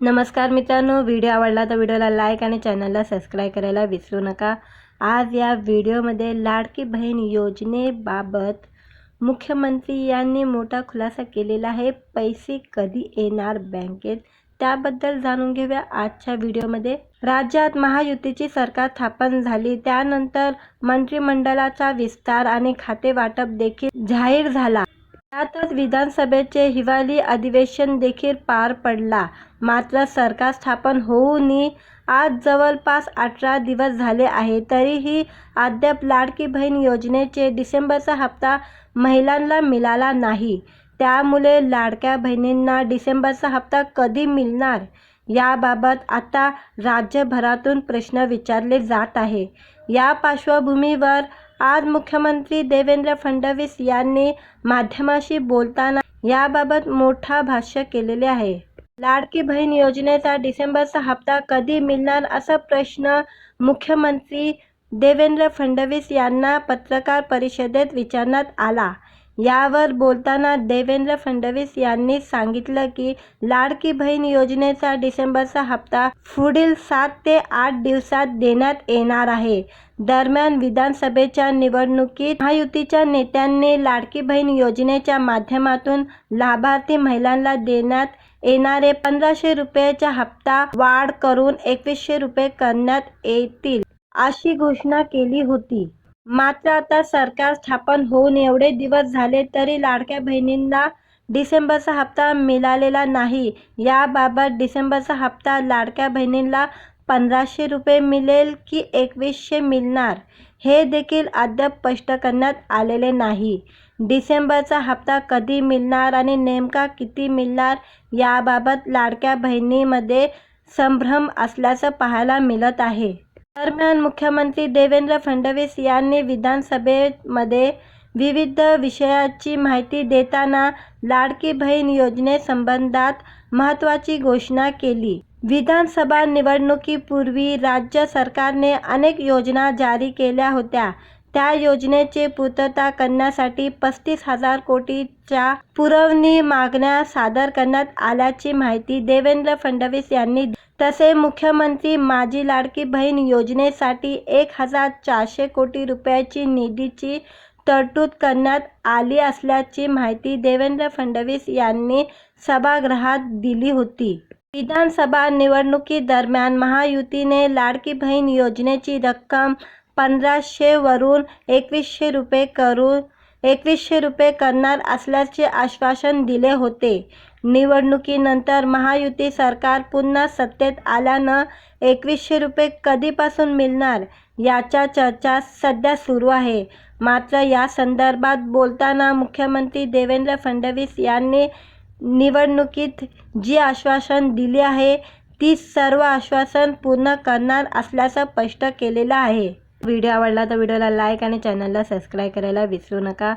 नमस्कार मित्रांनो व्हिडिओ आवडला तर व्हिडिओला लाईक आणि चॅनलला सबस्क्राईब करायला विसरू नका. आज या व्हिडिओमध्ये लाडकी बहीण योजनेबाबत मुख्यमंत्री यांनी मोठा खुलासा केलेला आहे. पैसे कधी येणार बँकेत? त्याबद्दल जाणून घेऊया आजच्या व्हिडिओमध्ये. राज्यात महायुतीची सरकार स्थापन झाली. त्यानंतर मंत्रिमंडळाचा विस्तार आणि खाते वाटप देखील जाहीर झाला. त्यातच विधानसभेचे हिवाळी अधिवेशन देखील पार पडला. मात्र सरकार स्थापन होऊनही आज जवळपास अठरा दिवस झाले आहे तरीही अद्याप लाडकी बहीण योजनेचे डिसेंबरचा हप्ता महिलांना मिळाला नाही. त्यामुळे लाडक्या बहिणींना डिसेंबरचा हप्ता कधी मिळणार याबाबत आता राज्यभरातून प्रश्न विचारले जात आहे. या पार्श्वभूमीवर आज मुख्यमंत्री देवेंद्र फडणवीस यांनी माध्यमाशी बोलताना याबाबत मोठा भाष्य केलेले आहे. लाडकी बहीण योजनेचा डिसेंबरचा हप्ता कधी मिळणार असा प्रश्न मुख्यमंत्री देवेंद्र फडणवीस यांना पत्रकार परिषदेत विचारण्यात आला. यावर बोलताना देवेंद्र फडणवीस यांनी सांगितलं की लाडकी बहीण योजनेचा डिसेंबरचा हप्ता पुढील सात ते आठ दिवसात देण्यात येणार आहे. दरम्यान विधानसभेच्या निवडणुकीत महायुतीच्या नेत्यांनी लाडकी बहीण योजनेच्या माध्यमातून लाभार्थी महिलांना देण्यात येणारे पंधराशे रुपयाचा हप्ता वाढ करून एकवीसशे रुपये करण्यात येतील अशी घोषणा केली होती. मात्र आता सरकार स्थापन होऊन एवढे दिवस झाले तरी लाडक्या बहिणींना डिसेंबरचा हप्ता मिळालेला नाही. याबाबत डिसेंबरचा हप्ता लाडक्या बहिणींना पंधराशे रुपये मिळेल की एकवीसशे मिळणार हे देखील अद्याप स्पष्ट करण्यात आलेले नाही. डिसेंबरचा हप्ता कधी मिळणार आणि नेमका किती मिळणार याबाबत लाडक्या बहिणीमध्ये संभ्रम असल्याचं पाहायला मिळत आहे. दरम्यान मुख्यमंत्री देवेंद्र फडणवीस यांनी विधानसभेमध्ये विविध विषयाची माहिती देताना लाडकी बहीण योजनेसंबंधात महत्त्वाची घोषणा केली. विधानसभा निवडणुकीपूर्वी राज्य सरकारने अनेक योजना जारी केल्या होत्या. त्या योजनेची पूर्तता करण्यासाठी पस्तीस हजार कोटीच्या पुरवणी मागण्या सादर करण्यात आल्याची माहिती देवेंद्र फडणवीस यांनी तसे मुख्यमंत्री माझी लाडकी बहीण योजनेसाठी एक हजार चारशे कोटी रुपयाची निधीची तरतूद करण्यात आली असल्याची माहिती देवेंद्र फडणवीस यांनी सभागृहात दिली होती. विधानसभा निवडणुकीदरम्यान महायुतीने लाडकी बहीण योजनेची रक्कम पंधराशेवरून एकवीसशे रुपये करून एकवीसशे रुपये करणार असल्याचे आश्वासन दिले होते. निवडणुकीनंतर महायुती सरकार पुन्हा सत्तेत आल्यानं एकवीसशे रुपये कधीपासून मिळणार याच्या चर्चा सध्या सुरू आहे. मात्र या संदर्भात बोलताना मुख्यमंत्री देवेंद्र फडणवीस यांनी निवडणुकीत जी आश्वासन दिली आहे ती सर्व आश्वासन पूर्ण करणार असल्याचं स्पष्ट केलेलं आहे. व्हिडिओ आवडला तर व्हिडिओला लाईक आणि चॅनलला सबस्क्राईब करायला विसरू नका.